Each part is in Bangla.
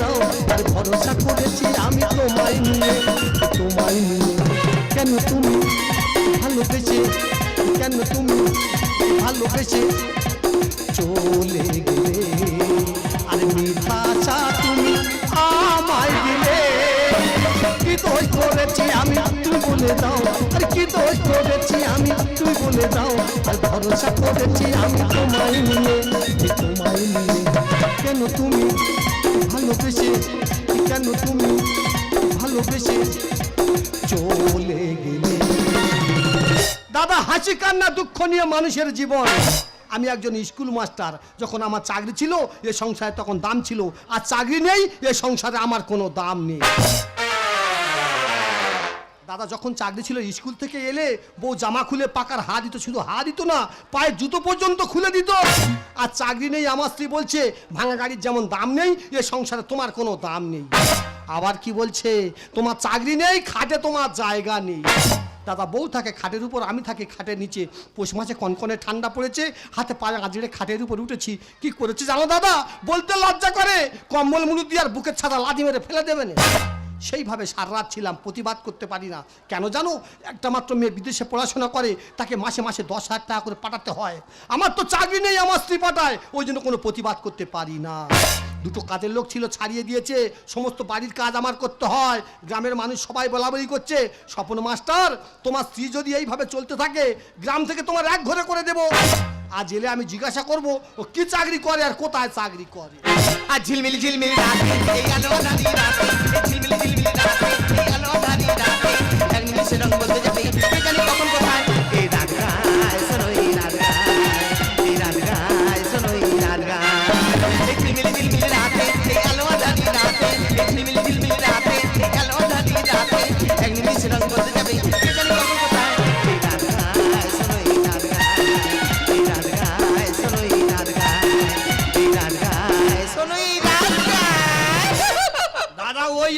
দাও, আরে ভরসা করেছি আমি তোমায় নিয়ে তোমায় নিয়ে? কেন তুমি ভালোবেসে, কেন তুমি ভালোবেসে চলে গেলে? আরে মিঠা চা তুমি আমায় দিলে। কি দোষ করেছি আমি তুমি বলে দাও। আর কি দোষ করেছি আমি তুমি বলে দাও। আর ভরসা করেছি আমি তোমায় নিয়ে তোমায় নিয়ে? কেন তুমি ভালোবেসে কেন তুমি? ভালোবেসে চলে গেলে। দাদা, হাসি, কান্না, দুঃখ নিয়ে মানুষের জীবন। আমি একজন স্কুল মাস্টার যখন আমার চাকরি ছিল, এ সংসারে তখন দাম ছিল। আর চাকরি নেই, এ সংসারে আমার কোনো দাম নেই। দাদা যখন চাকরি ছিল, স্কুল থেকে এলে বউ জামা খুলে পাকার হা দিত, শুধু হা দিত না, পায়ের জুতো পর্যন্ত খুলে দিত। আর চাকরি নেই, আমার স্ত্রী বলছে, ভাঙা গাড়ির যেমন দাম নেই, এ সংসারে তোমার কোনো দাম নেই। আবার কি বলছে, তোমার চাকরি নেই, খাটে তোমার জায়গা নেই। দাদা বউ থাকে খাটের উপর, আমি থাকি খাটের নিচে। পৌষ মাসে কনকনে ঠান্ডা পড়েছে, হাতে পায়ে আজড়ে খাটের উপর উঠেছি। কি করেছে জানো দাদা? বলতে লজ্জা করে, কম্বল মুলু দিয়ে আর বুকের ছাদা লাদি মেরে ফেলে দেবে না। সেইভাবে সারা রাত ছিলাম, প্রতিবাদ করতে পারি না। কেন জানো? একটা মাত্র মেয়ে বিদেশে পড়াশোনা করে, তাকে মাসে মাসে দশ হাজার টাকা করে পাঠাতে হয়। আমার তো চাকরি নেই আমার স্ত্রী পাঠায়, ওই জন্য কোনো প্রতিবাদ করতে পারি না। দুটো কাজের লোক ছিল, ছাড়িয়ে দিয়েছে, সমস্ত বাড়ির কাজ আমার করতে হয়। গ্রামের মানুষ সবাই বলাবলি করছে, স্বপন মাস্টার, তোমার স্ত্রী যদি এইভাবে চলতে থাকে, গ্রাম থেকে তোমার এক ঘরে করে দেবো। আজ এলে আমি জিজ্ঞাসা করব, ও কি চাকরি করে আর কোথায় চাকরি করে? আর ঝিলমিলি ঝিলমিলি রাত, এই আলো ধারি রাত ঝিলমিলি ঝিলমিলি রাতে।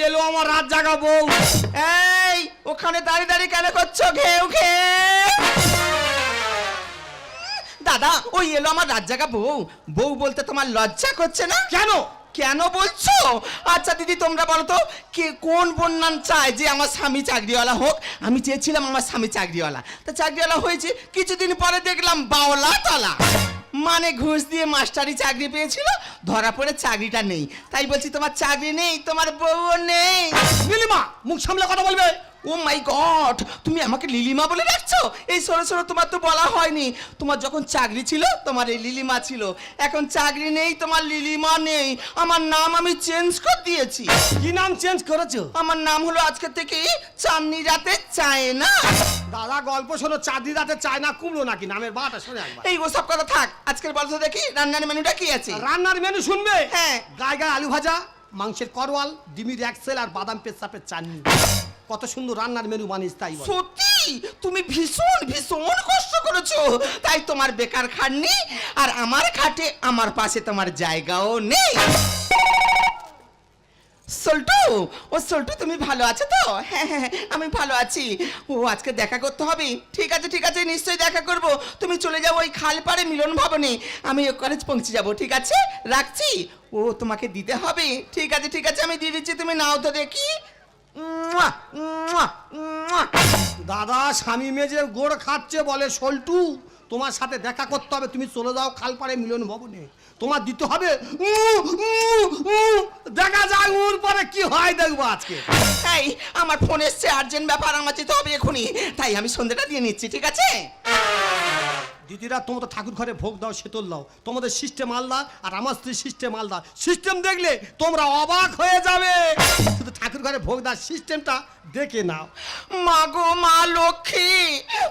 এলো আমার রাত জাগা বউ। এই ওখানে দাঁড়িয়ে দাঁড়িয়ে কেন করছ ঘেউ ঘে দাদা ওই এলো আমার রাত জাগা বউ। বউ বলতে তোমার লজ্জা করছে না? কেন? কেন বলছো? আচ্ছা দিদি তোমরা বলো তো কে কোন বন্যান চায় যে আমার স্বামী চাকরিওয়ালা হোক? আমি চেয়েছিলাম আমার স্বামী চাকরিওয়ালা। তা চাকরিওয়ালা হয়েছে কিছুদিন পরে দেখলাম বাওলা তলা। মানে ঘুষ দিয়ে মাস্টারি চাকরি পেয়েছিল ধরা পড়ে চাকরিটা নেই। তাই বলছি তোমার চাকরি নেই তোমার বউও নেই। নীলিমা মুখ সামলে কথা বলবে। ও মাই গড তুমি আমাকে লিলিমা বলে ডাকছো? এই সরো সরো তোমার তো বলা হয়নি। তোমার যখন চাকরি ছিল তোমার এই লিলিমা ছিল। এখন চাকরি নেই তোমার লিলিমা নেই। আমার নাম আমি চেঞ্জ করে দিয়েছি। কি নাম চেঞ্জ করেছ? আমার নাম হলো আজকে থেকে চাঁদনি রাতে চায় না দাদা গল্প শোনো চাঁদি রাতে চায় না কুমড়ো নাকি? নামের বাটা শোনে একবার। এই ওসব কথা থাক আজকের বলতো দেখি রান্নার মেনুটা কি আছে? রান্নার মেনু শুনবে? হ্যাঁ। গায়ে গায়ে আলু ভাজা মাংসের করওয়াল ডিমির এক্সেল আর বাদাম পেঁচাপের চাটনি। কত সুন্দর রান্নার মেনু বানিস তাই বল। সত্যি? তুমি ভীষণ ভীষণ কষ্ট করেছ। তাই তোমার বেকার খাটনি আর আমার খাটে আমার পাশে তোমার জায়গাও নেই। সল্টু ও সল্টু তুমি ভালো আছো তো? হ্যাঁ হ্যাঁ হ্যাঁ, আমি ভালো আছি। ও আজকে দেখা করতে হবে। ঠিক আছে ঠিক আছে নিশ্চয়ই দেখা করব। তুমি চলে যাও ওই খাল পাড়ে মিলন ভবনে। আমি ওখানে পৌঁছে যাব ঠিক আছে? রাখছি? ও তোমাকে দিতে হবে। ঠিক আছে ঠিক আছে আমি দিয়ে দিচ্ছি তুমি নাও তো দেখি। দাদা স্বামী মেজে গোড় খাচ্ছে বলে সল্টু তোমার সাথে দেখা করতে হবে। তুমি চলে যাও খাল পাড়ে মিলন ভবনে। তোমার দিতে হবে? দেখা যাক ওর পরে কি হয় দেখব আজকে। এই, আমার ফোন এসছে আর্জেন্ট ব্যাপার, আমার যেতে হবে এখনই। তাই আমি সন্ধ্যাটা দিয়ে নিচ্ছি, ঠিক আছে? দিদিরা তোমাদের ঠাকুর ঘরে ভোগ দাও শীতল দাও। তোমাদের সিস্টেম আলাদা আর আমার স্ত্রীর সিস্টেম আলাদা। সিস্টেম দেখলে তোমরা অবাক হয়ে যাবে। শুধু ঠাকুর ঘরে ভোগ দাও সিস্টেমটা দেখে নাও। মা গো মা লক্ষ্মী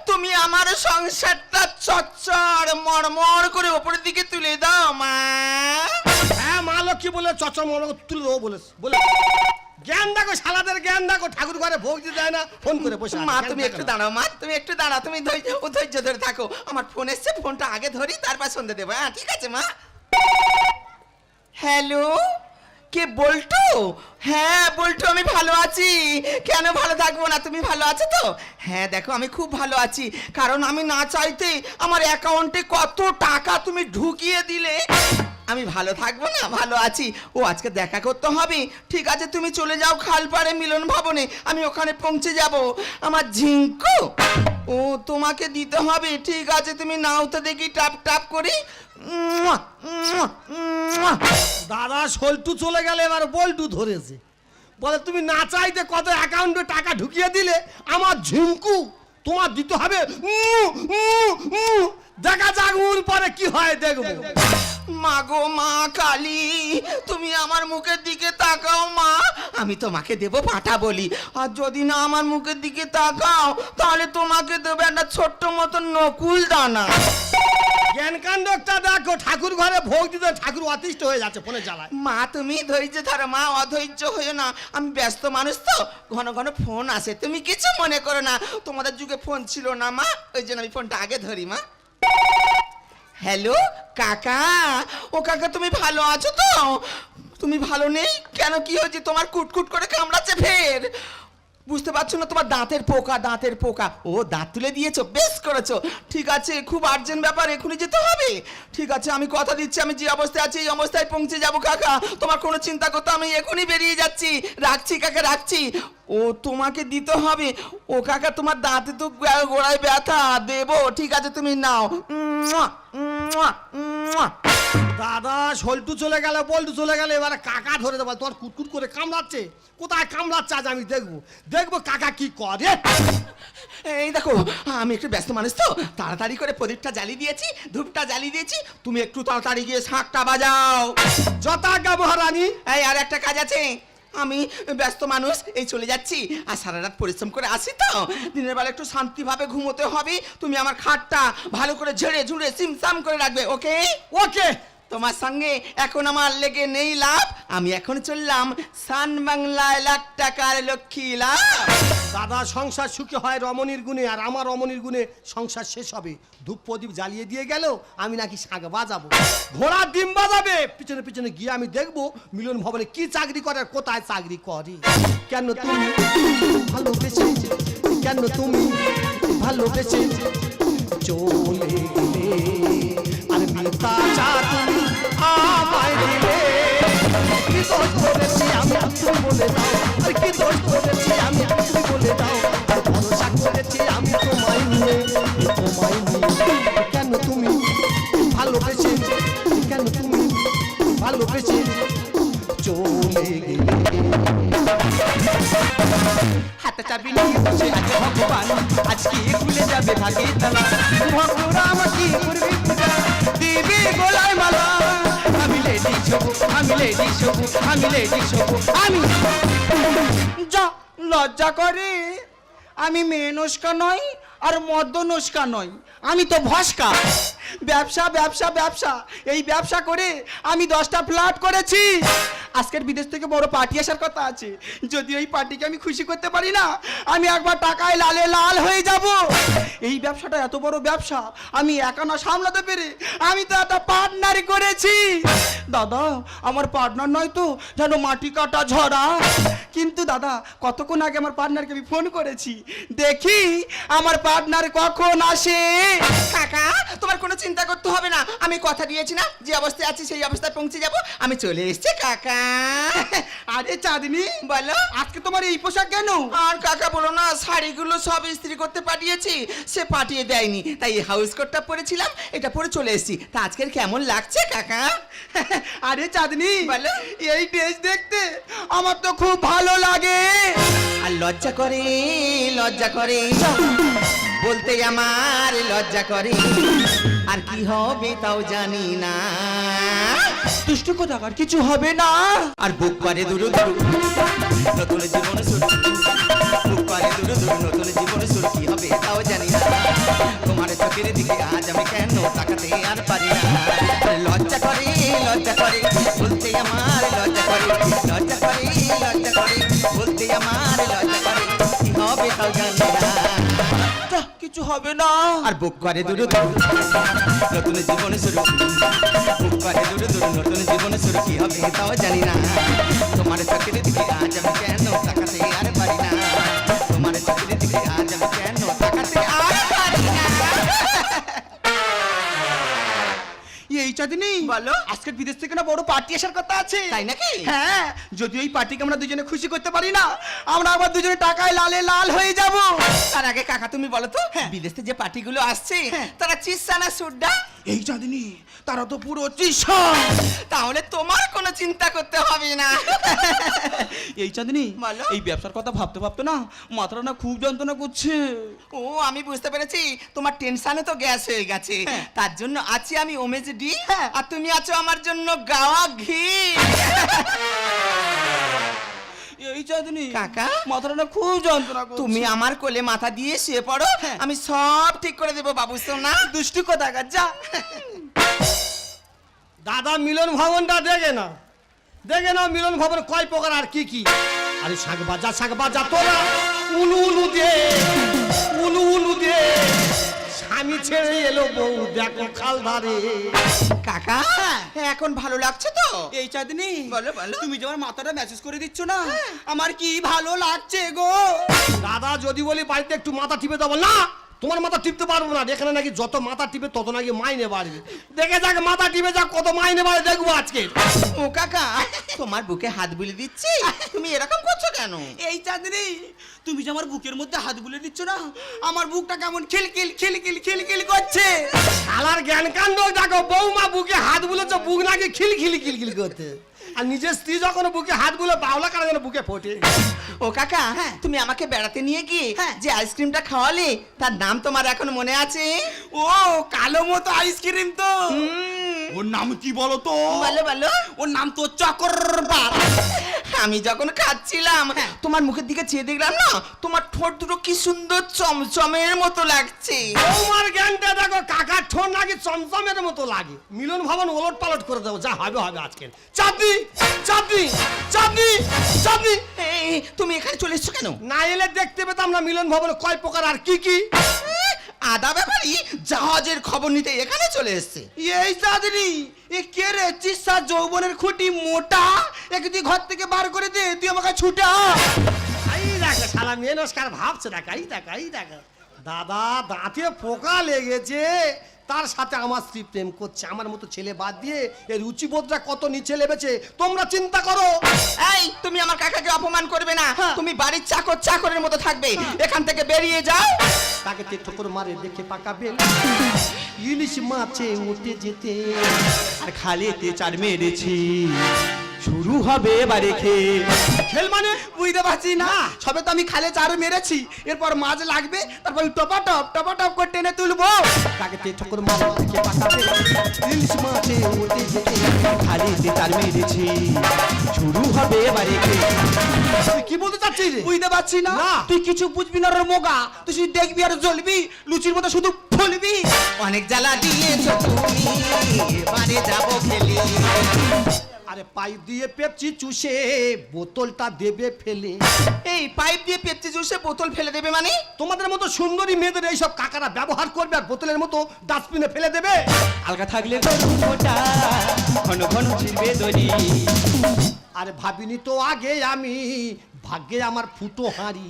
তুমি আমার সংসারটা চচ্চর মরমর করে ওপরের দিকে তুলে দাও মা। হ্যাঁ মা লক্ষ্মী বলে চচর মনে করে তুলে দেবো বলে বলে জ্ঞান দেখো সালাদের জ্ঞান দেখো ঠাকুর ঘরে ভোগ দিতে যায় না ফোন করে বসে মা তুমি একটু দাঁড়াও মা তুমি একটু দাঁড়াও তুমি ধৈর্য ধৈর্য ধরে থাকো। আমার ফোন এসছে ফোনটা আগে ধরি তারপর সন্ধে দেবো। হ্যাঁ ঠিক আছে মা। হ্যালো কে বল্টু? হ্যাঁ বল্টু আমি ভালো আছি। কেন ভালো থাকব না? তুমি ভালো আছো তো? হ্যাঁ দেখো আমি খুব ভালো আছি। কারণ আমি না চাইতে আমার অ্যাকাউন্টে কত টাকা তুমি ঢুকিয়ে দিলে। আমি ভালো থাকব না, ভালো আছি। ও, আজকে দেখা করতে হবে। ঠিক আছে, তুমি চলে যাও খালপাড়ে মিলন ভবনে। আমি ওখানে পৌঁছে যাব। আমার ঝিঙ্কু, ও তোমাকে দিতে হবে। ঠিক আছে, তুমি নাও তো দেখি, টাপ টাপ করি। দাদা সল্টু চলে গেলে, এবার বল্টু ধরেছে। বলে, তুমি না চাইতে কত অ্যাকাউন্টে টাকা ঢুকিয়ে দিলে? আমার ঝুমকু তোমার দিতে হবে। দেখা যাক পরে কি হয়, দেখব। মা গো, মা কালী, তুমি আমার মুখের দিকে তাকাও, মা। আমি তোমাকে দেব পাঠা বলি। আর যদি না আমার মুখের দিকে তাকাও, তাহলে তোমাকে দেবে একটা ছোট্ট মতন নকুল দানা। জ্ঞানকাণ্ডটা দেখো, ঠাকুর ঘরে ভোগ দিতে ঠাকুর অতিষ্ঠ হয়ে যাচ্ছে ফোনে জ্বালায়। মা, তুমি ধৈর্য ধরো, মা, অধৈর্য হয়ে না। আমি ব্যস্ত মানুষ তো, ঘন ঘন ফোন আসে। তুমি কিছু মনে করো না, তোমাদের যুগে ফোন ছিল না, মা। ওই জন্য আমি ফোনটা আগে ধরি, মা। হ্যালো, কাকা, ও কাকা, তুমি ভালো আছো তো? তুমি ভালো নেই? কেন কি হয়েছে? তোমার কুটকুট করে কামড়াচ্ছে ফের। বুঝতে পারছ না তোমার দাঁতের পোকা দাঁতের পোকা। ও, দাঁত তুলে দিয়েছ? বেশ করেছ। ঠিক আছে, খুব আর্জেন্ট ব্যাপার, এখনই যেতে হবে। ঠিক আছে, আমি কথা দিচ্ছি, আমি যে অবস্থায় আছি, এই অবস্থায় পৌঁছে যাব, কাকা। তোমার কোনো চিন্তা করতে, আমি এখনই বেরিয়ে যাচ্ছি। রাখছি, কাকা, রাখছি। ও, তোমাকে দিতে হবে। ও, কাকা, তোমার দাঁতে তো গোড়ায় ব্যথা। দেবো। ঠিক আছে, তুমি নাও। দাদা সল্টু চলে গেল বল্টু চলে গেলে এবারে কাকা ধরে দেবো তোমার কুটকুট করে কামড়াচ্ছে। কোথায় কামড়াচ্ছে আজ আমি দেখব? দেখব কাকা কি করে। এই দেখো আমি একটু ব্যস্ত মানুষ তো তাড়াতাড়ি করে প্রদীপটা জ্বালিয়ে দিয়েছি ধূপটা জ্বালিয়ে দিয়েছি তুমি একটু তাড়াতাড়ি গিয়ে শাঁকটা বাজাও। যথাজ্ঞা মহারানী। এই আর একটা কাজ আছে আমি ব্যস্ত মানুষ এই চলে যাচ্ছি। আর সারা রাত পরিশ্রম করে আসি তো। দিনের বেলা একটু শান্তিভাবে ঘুমোতে হবে। তুমি আমার খাটটা ভালো করে ঝেড়ে ঝুড়ে সিমসাম করে রাখবে ওকে? ওকে। তোমার সঙ্গে এখন আমার লেগে নেই লাভ। আমি এখন চললাম সান বাংলায় লাখ টাকার লক্ষ্মী লাভ। দাদা, সংসার সুখী হয় রমণীর গুণে আর আমার রমণীর গুণে সংসার শেষ হবে। ধূপ প্রদীপ জ্বালিয়ে দিয়ে গেল, আমি নাকি শাঁখ বাজাবো। ঘোড়ার ডিম বাজাবে। পিছনে পিছনে গিয়ে আমি দেখব মিলন ভবনে কি চাকরি করে আর কোথায় চাকরি করে। কেন তুমি ভালোবেসে কেন তুমি ভালোবেসে চলে আর মিতা চা, তুমি আমায় দিলে। কি দোষ করেছি আমি আর কি দোষ আমি। যা লজ্জা করে। আমি মেয়ে নস্কা নই আর মদ্য নস্কা নই। আমি তো ভস্কা। ব্যবসা ব্যবসা ব্যবসা। এই ব্যবসা করে আমি দশটা ফ্ল্যাট করেছি। আজকের বিদেশ থেকে বড় পার্টি আসার কথা আছে। যদি ওই পার্টিকে আমি খুশি করতে পারি না, আমি একবার টাকায় লালে লাল হয়ে যাব। এই ব্যবসাটা এত বড় ব্যবসা, আমি একা না সামলাতে পেরে আমি তো একটা পার্টনার করেছি। দাদা, আমার পার্টনার নয় তো, যেন মাটি কাটা ঝরা কিন্তু দাদা কতক্ষণ আগে আমার পার্টনারকে আমি ফোন করেছি? দেখি আমার পার্টনার কখন আসে? কাকা তোমার কোনো চিন্তা করতে হবে না। আমি কথা দিয়েছি না যে অবস্থায় আছি সেই অবস্থায় পৌঁছে যাব। আমি চলে এসেছি কাকা। আরে চাঁদনি বলো। আজকে তোমার এই পোশাক কেন? আর কাকা বলো না শাড়িগুলো সব ইস্ত্রি করতে পাঠিয়েছি। সে পাঠিয়ে দেয়নি। তাই এই হাউস কোটটা পরেছিলাম এটা পরে চলে এসেছি। তা আজকের কেমন লাগছে কাকা? আরে চাঁদনি বলো। এই ড্রেস দেখতে আমার তো খুব ভালো লাগে। আর লজ্জা করে লজ্জা করে। বলতে আমার লজ্জা করে। আর কি হবে তাও জানি না। দুষ্টু কোথাকার কিছু হবে না। আর বুক দুরু দুরু। নতুন জীবন শুরু। বুক দুরু দুরু নতুন জীবন শুরু। কি হবে তাও জানি না। তোমার চোখের দিকে আজ আমি কেন তাকাতে আর পারি না। লজ্জা করে লজ্জা করে। বলতে আমার লজ্জা করে বলতে আমার লজ্জা করে কি হবে তাও জানি না কিছু হবে না। আর বুক করে দূরে দুরু। নতুন জীবনে শুরু। বুক করে দূরে দুরু নতুন জীবনে শুরু। কি হবে তাও জানি না। চাঁদিনী বলো। আজকে বিদেশ থেকে না বড় পার্টি আসার কথা আছে। তাই নাকি? হ্যাঁ যদি ওই পার্টিকে আমরা দুজনে খুশি করতে পারি না আমরা আবার দুজনে টাকায় লালে লাল হয়ে যাব। তার আগে কাকা তুমি বলো তো বিদেশ থেকে যে পার্টিগুলো আসছে তারা চিসানা না সুড্ডা? এই চাঁদিনী তারা তো পুরো চিসন তাহলে তোমার কোনো চিন্তা করতে হবে না। এই চাঁদিনী বলো। এই ব্যবসার কথা ভাবতে ভাবতে না মাথাটা না খুব যন্ত্রণা করছে। ও আমি বুঝতে পেরেছি তোমার টেনশনে তো গ্যাস হয়ে গেছে। তার জন্য আছি আমি ওমেজ ডি আর তুমি আছো আমার জন্য গাওয়া ঘি। এই চাঁদিনী কাকা? মাথাটা খুব যন্ত্রণা করছে। তুমি আমার কোলে মাথা দিয়ে শুয়ে পড়ো আমি সব ঠিক করে দেবো বাবু সোনা। দুষ্টু কথা যা। দাদা মিলন ভবনটা দেখে না। দেখে না মিলন ভবন কয় প্রকার আর কি কি। আরে শাক বাজা শাক বাজা তোরা। উলু উলু দে উলু উলু দে স্বামী ছেড়ে এলো বউ দেখো খাল ধারে কাকা এখন ভালো লাগছে তো? এই চাঁদনি বলো, বলো। তুমি যে আমার মাথাটা মেসেজ করে দিচ্ছ না আমার কি ভালো লাগছে গো? দাদা যদি বলি বাড়িতে একটু মাথা টিপে দেবো না তোমার মাথা টিপতে পারব না। এখানে নাকি যত মাথা টিপে তত নাকি মাইনে বাড়বে। দেখে যাক মাথা টিপে যাক কত মাইনে বাড়ে দেখব আজকে। ও কাকা তোমার বুকে হাত বুলে দিচ্ছি? তুমি এরকম করছ কেন? এই চাঁদিনী তুমি যে আমার বুকের মধ্যে হাত বুলে দিচ্ছ না আমার বুকটা কেমন খিলখিল খিলখিল খিলখিল করছে। শালার জ্ঞান কাণ্ড দেখো বৌমা বুকে হাত বুলেছে বুক নাকি খিলখিল খিলখিল করতে আর নিজের স্ত্রী যখন বুকে হাতগুলো বাউলা কারা যেন বুকে ফোটে? ও কাকা হ্যাঁ। তুমি আমাকে বেড়াতে নিয়ে গিয়ে যে আইসক্রিমটা খাওয়ালে তার নাম তোমার এখন মনে আছে? ও কালো মতো আইসক্রিম তো। ওর নাম কি বলো তো? বলো বলো। ওর নাম তো চকরবার আমি যখন খাচ্ছিলাম তোমার মুখের দিকে চেয়ে দেখলাম না তোমার ঠোঁট দুটো কি সুন্দর চমচমের মতো লাগছে। বৌমার জ্ঞানটা দেখো কাকার ঠোঁট নাকি চমচমের মতো লাগে। মিলন ভবন ওলট পালট করে দেবো যা হবে হবে আজকে চাঁদনি চাঁদনি চাঁদনি চাঁদনি। এই তুমি এখানে চলে এসছো কেন? না এলে দেখতে পেতাম না মিলন ভবনে কয় প্রকার আর কি কি। আদা ব্যাপারি জাহাজের খবর নিতে এখানে চলে এসছে। এই সাদরি এ কে রে? চিসা যৌবনের খুঁটি মোটা একে তুই ঘর থেকে বার করে দে তুই আমাকে ছুটা আই দেখো শালা মেয়ে নস্কার ভাবছে দেখ এই দেখ এই দেখ। দাদা দাঁতে পোকা লেগেছে। তার সাথে আমার স্ত্রী প্রেম করছে। আমার মতো ছেলে বাদ দিয়ে এর রুচিবোধটা কত নিচে লেবেছে তোমরা চিন্তা করো। এই তুমি আমার কাকাকে অপমান করবে না। তুমি বাড়ির চাকর চাকরের মতো থাকবে। এখান থেকে বেরিয়ে যাও। তাকে তে ঠোকর মারে দেখে পাকা বেল ইলিশ মাছে উঠে যেতে। আর খালিতে চার মেরেছি। শুরু হবে এবারে খেয়ে খেল মানে? বুঝতে পারছি না। সবে তো আমি খালে চার মেরেছি। এরপর মাছ লাগবে তারপর টপা টপ টপা টপ করে টেনে তুলবো। তাকে তে ঠোকর মারে দেখে পাকা ইলিশ মাছে উঠে যেতে খালিতে চার মেরেছি। শুরু হবে এবারে তুই কি বলতে চাচ্ছিস? বুঝতে পারছি না। তুই কিছু বুঝবি না রে মোগা। তুই শুধু দেখবি আর জ্বলবি। লুচির মতো শুধু ফুলবি। অনেক জ্বালা দিয়েছ তুমি। এবারে যাব খেলে। আরে পাইপ দিয়ে পেপচি চুষে বোতলটা দেবে ফেলে। এই পাইপ দিয়ে পেপসি চুষে বোতল ফেলে দেবে মানে? তোমাদের মতো সুন্দরী মেয়েদের এইসব কাকারা ব্যবহার করবে আর বোতলের মতো ডাস্টবিনে ফেলে দেবে? আলগা থাকলে মোটা ঘন ঘন ছিড়বে দড়ি। আরে ভাবিনি তো আগে আমি ভাগ্যে আমার ফুটো হাঁড়ি।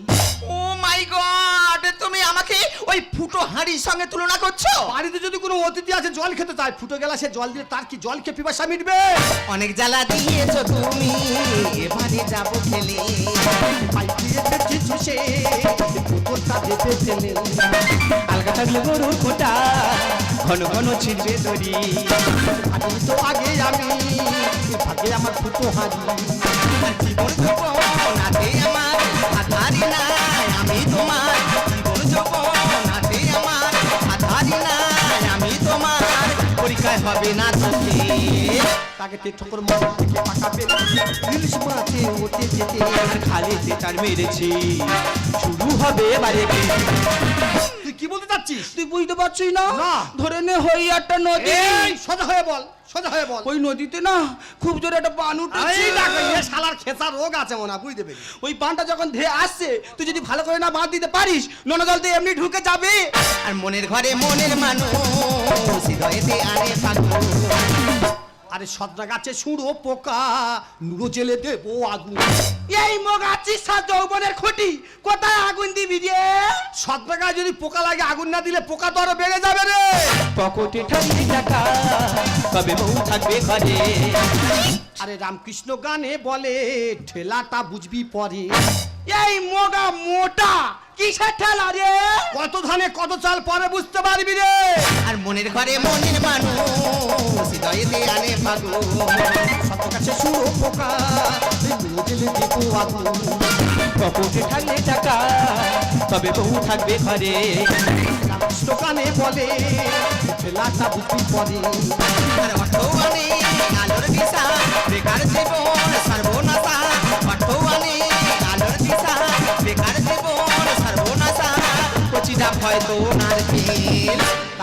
ও মাই গড তুমি আমাকে ওই ফুটো হাঁড়ির সঙ্গে তুলনা করছ? বাড়িতে যদি কোনো অতিথি আছে জল খেতে চায়। ফুটো গেলাসে জল দিয়ে তার কি জল খেয়ে পিপাসা মিটবে? অনেক জ্বালা দিয়েছ তুমি এবারে যাব দিয়ে পেপচি চুষে বোতলটা দেবে ফেলে। আলগা থাকলে গরু মোটা ঘন ঘন ছিড়বে দড়ি ভাবিনি তো আগে আমি ভাগ্যে আমার ফুটো হাঁড়ি। জীবন হবে না তোকে তাকে তে ঠোকর মারে পাকা পেলে ইলিশ মাছে ওতে যেতে আর খালিতে তার মেরেছি। শুরু হবে বাড়ি কি? তুই কি বলতে চাচ্ছিস? তুই বুঝতে পারছিস না। ধরে নে হই একটা নদী। এই সোজা হয়ে বল। সোজা হয়ে বল। ওই নদীতে না খুব জোরে একটা বান উঠেছে। এই দেখো এ শালার খেসা রোগ আছে মনে বুঝতে পেরেছি ওই বানটা যখন ধেয়ে আসছে তুই যদি ভালো করে না বাঁধ দিতে পারিস নোনা জল দিয়ে এমনি ঢুকে যাবে। আর মনের ঘরে মনের মানুষ হৃদয়েতে আরে ফাগুন আরে সদরা গাছে সুড়ো পোকা নুড়ো জেলে দেবো আগুন। এই মগাচ্ছি সাত যৌবনের খুঁটি কোথায় আগুন দিবি রে? সদরা গায়ে যদি পোকা লাগে আগুন না দিলে পোকা তো আরও বেড়ে যাবে রে। পকেটে ঠান্ডি টাকা কবে বউ থাকবে ঘরে? আরে রামকৃষ্ণ গানে বলে ঠেলাটা বুঝবি পরে। এই মগা মোটা কিসের ঠেলা রে? কত ধানে কত চাল পরে বুঝতে পারবি রে। আর মনের ঘরে মনের মানুষ। হৃদয়েতে আনে ফাগুন সদরা গাছে সুড়ো পোকা জেলে দেবো আগুন পকেটে ঠান্ডি টাকা কবে বউ থাকবে ঘরে। গানে বলে ঠেলাটা বুঝবি পরে? অর্থবানে আলোর দিশা, বেকার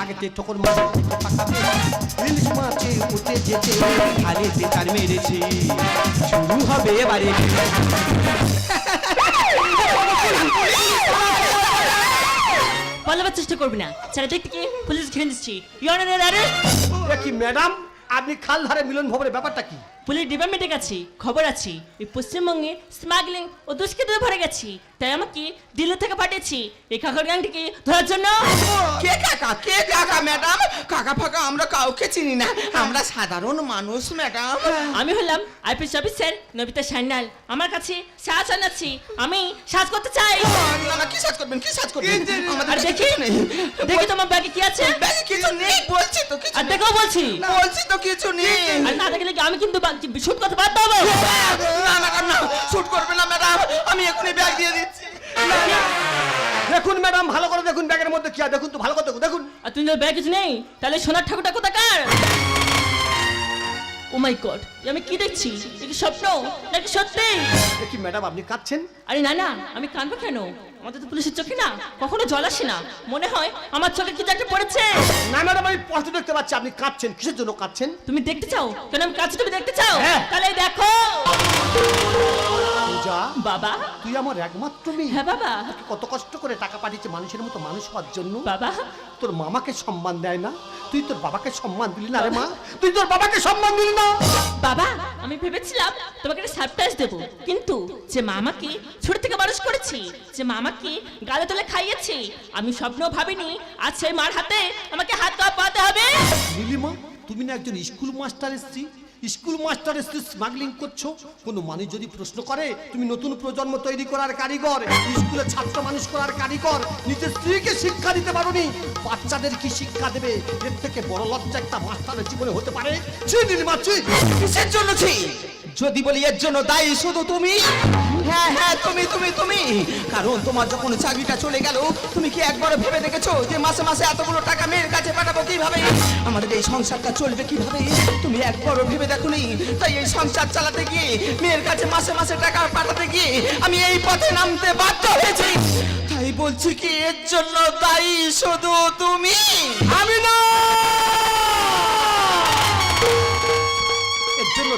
তাকে ঠোকর ইলিশ মাছে উঠে যেতে মেরেছি। শুরু হবে এবারে পালাবার চেষ্টা করবি না। ছেলেটা থেকে পুলিশ ঘিরে নিচ্ছি। ইউনার আরে কি ম্যাডাম আপনি খাল ধারে মিলন ভবনের ব্যাপারটা কি? পুলিশ ডিপার্টমেন্টে গেছি খবর আছে। এই পশ্চিমবঙ্গে স্মাগলিং ও দুষ্কৃতি ভরে গেছি। তাই আমাকে দিল্লি থেকে পাঠিয়েছি। এই কাকার গ্যাংটিকে ধরার জন্য। কে কাকা? কে কাকা ম্যাডাম? কাকা ফাকা আমরা কাউকে চিনি না। আমরা সাধারণ মানুষ ম্যাডাম। আমি হলাম আইপিএস অফিসার নবিতা সান্যাল। আমার কাছে সাজ আনাচ্ছি। আমি সাজ করতে চাই। না না কি সাজ করবেন? কি সাজ করবেন? দেখি দেখি তোমার ব্যাগে কি আছে। নেই। বলছি তো কিছু আর নেই। দেখো বলছি। বলছি তো কিছু নেই। আর না দেখলে কি আমি কিন্তু শুট করতে বাধ্য হব না ম্যাডাম না শুট করবে না ম্যাডাম। আমি এখনই ব্যাগ দিয়ে দিচ্ছি। দেখুন ম্যাডাম ভালো করে দেখুন ব্যাগের মধ্যে কি আছে। দেখুন তো ভালো করে দেখুন দেখুন। আর তুমি ব্যাগ কিছু নেই তাহলে সোনার ঠাকুরটা কোথাকার? ও মাই গড আমি কি দেখছি? এ কি স্বপ্ন? নাকি সত্যি? এ কি ম্যাডাম আপনি কাঁদছেন? আরে না না আমি কানবো কেন? আমাদের তো পুলিশের চোখে না কখনো জল আসি না। মনে হয় আমার চোখে কি একটা পড়েছে? না ম্যাডাম আমি স্পষ্ট দেখতে পাচ্ছি আপনি কাঁপছেন কিসের জন্য কাঁপছেন তুমি দেখতে চাও? কেন আমি কাছে তুমি দেখতে চাও? হ্যাঁ। তাহলে দেখো। পূজা বাবা। তুই আমার একমাত্র মেয়ে। হ্যাঁ বাবা। কত কষ্ট করে টাকা পাঠিয়েছে মানুষের মতো মানুষ হওয়ার জন্য। বাবা। তোর মামাকে সম্মান দেয় না। তুই তোর বাবাকে সম্মান দিলি না রে মা। তুই তোর বাবাকে সম্মান দিলি না। বাবা আমি ভেবেছিলাম তোমাকে একটা সারপ্রাইজ দেবো। কিন্তু যে মামাকে ছোট থেকে মানুষ করেছি যে মামাকে গালে তোলে খাইয়েছি আমি স্বপ্ন ভাবিনি আজ সেই মার হাতে আমাকে হাত পা পাতে হবে। নীলিমা তুমি না একজন স্কুল মাস্টারের স্ত্রী স্কুল মাস্টারের স্ত্রী স্মাগলিং করছ? কোনো মানুষ যদি প্রশ্ন করে, তুমি নতুন প্রজন্ম তৈরি করার কারিগর, স্কুলে ছাত্র মানুষ করার কারিগর, নিজের স্ত্রীকে শিক্ষা দিতে পারোনি? বাচ্চাদের কি শিক্ষা দেবে? এর থেকে বড় লজ্জা একটা মাস্টারের জীবনে হতে পারে। কিসের জন্য যদি বলি, এর জন্য দায়ী শুধু তুমি? হ্যাঁ হ্যাঁ তুমি তুমি তুমি। কারণ তোমার যখন চাকরিটা চলে গেল, তুমি কি একবার ভেবে দেখেছ যে মাসে মাসে এতগুলো টাকা মেয়ের কাছে পাঠাবো কীভাবে? আমাদের এই সংসারটা চলবে কীভাবে? তুমি একবারও ভেবে দেখো দেখোনি? তাই এই সংসার চালাতে গিয়ে, মেয়ের কাছে মাসে মাসে টাকা পাঠাতে গিয়ে, আমি এই পথে নামতে বাধ্য হয়েছি। তাই বলছি কি, এর জন্য দায়ী শুধু তুমি? আমি না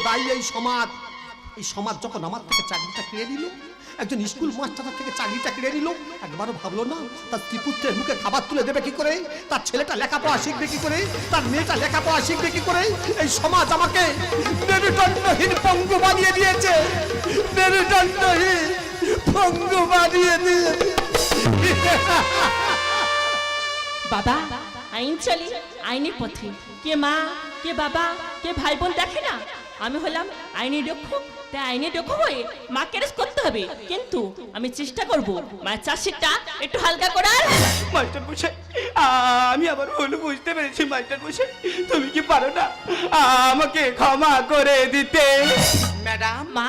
দায়ী এই সমাজ এই সমাজ যখন আমার থেকে চাকরিটা কেড়ে নিল, একজন স্কুল মাস্টার থেকে চাকরিটা কেড়ে নিল, একবারও ভাবলো না, তার ত্রিপুত্রের মুখে খাবার তুলে দেবে কি করে? তার ছেলেটা লেখাপড়া শিখবে কি করে? তার মেয়েটা লেখাপড়া শিখবে কি করে? এই সমাজ আমাকে মেরুদণ্ডহীন পঙ্গু বানিয়ে দিয়েছে, মেরুদণ্ডহীন পঙ্গু বানিয়ে দিয়েছে। বাবা, আইন চলে, আইনের পথে। কে মা, কে বাবা, কে ভাই বোন দেখে না? আমি হলাম আইনি দক্ষ তাই আইনি দক্ষ হয়ে মাকে রেস করতে হবে। কিন্তু আমি চেষ্টা করব মায়ের চাষিটা একটু হালকা করার। মাস্টার মশাই আমি আবার ভুল বুঝতে পেরেছি মাস্টার মশাই। তুমি কি পারো না? আমাকে ক্ষমা করে দিতে। ম্যাডাম মা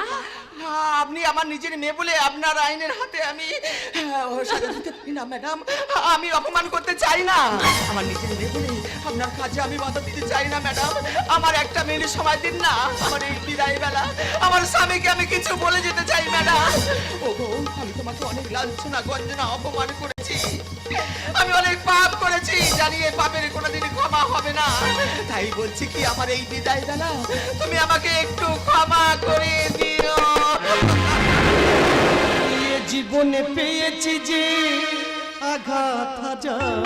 আপনি আমার নিজের মেয়ে বলে আপনার আইনের হাতে আমি না ম্যাডাম আমি অপমান করতে চাই না। আমার নিজের মেয়ে বলে আপনার কাজে আমি বাধা দিতে চাই না ম্যাডাম আমার একটা মেয়ের সময় দিন না, আমার এই বিদায় বেলা আমার স্বামীকে আমি কিছু বলে যেতে চাই ম্যাডাম ও আমি তোমাকে অনেক লাঞ্ছনা গঞ্জনা অপমান করেছি। আমি অনেক পাপ করেছি জানি এই পাপের কোনোদিন ক্ষমা হবে না। তাই বলছি কি আমার এই বিদায় বেলা তুমি আমাকে একটু ক্ষমা করে দিও। এ জীবনে পেয়েছি যে আঘাত হাজার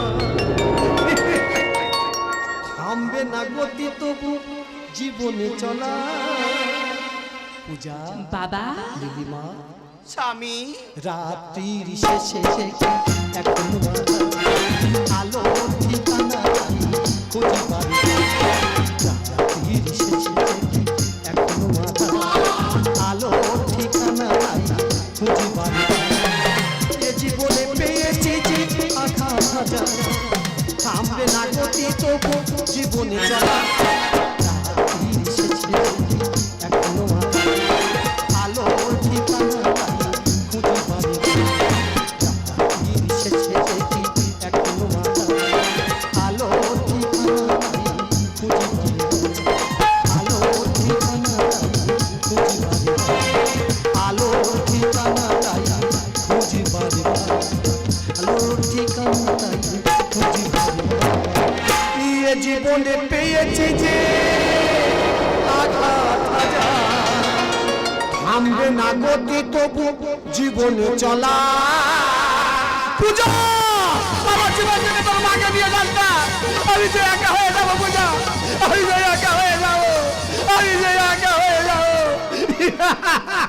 থামবে না গতি তবু জীবনে চলা। পূজা বাবা। দিদিমা স্বামী। রাত্রির শেষে এখন আলো ঠিকানা খুঁজি পারি রাত্রির আলো ঠিকানা খুঁজি পারি এ জীবনে পেয়েছি যে আঘাত হাজার জীবনে চলা জীবন চলা। পূজা! আমার জীবন থেকে তোর মাকে দিয়ে জানতা আমি যে একা হয়ে যাব, পূজা। আমি যে একা হয়ে যাব, আমি যে একা হয়ে যাব।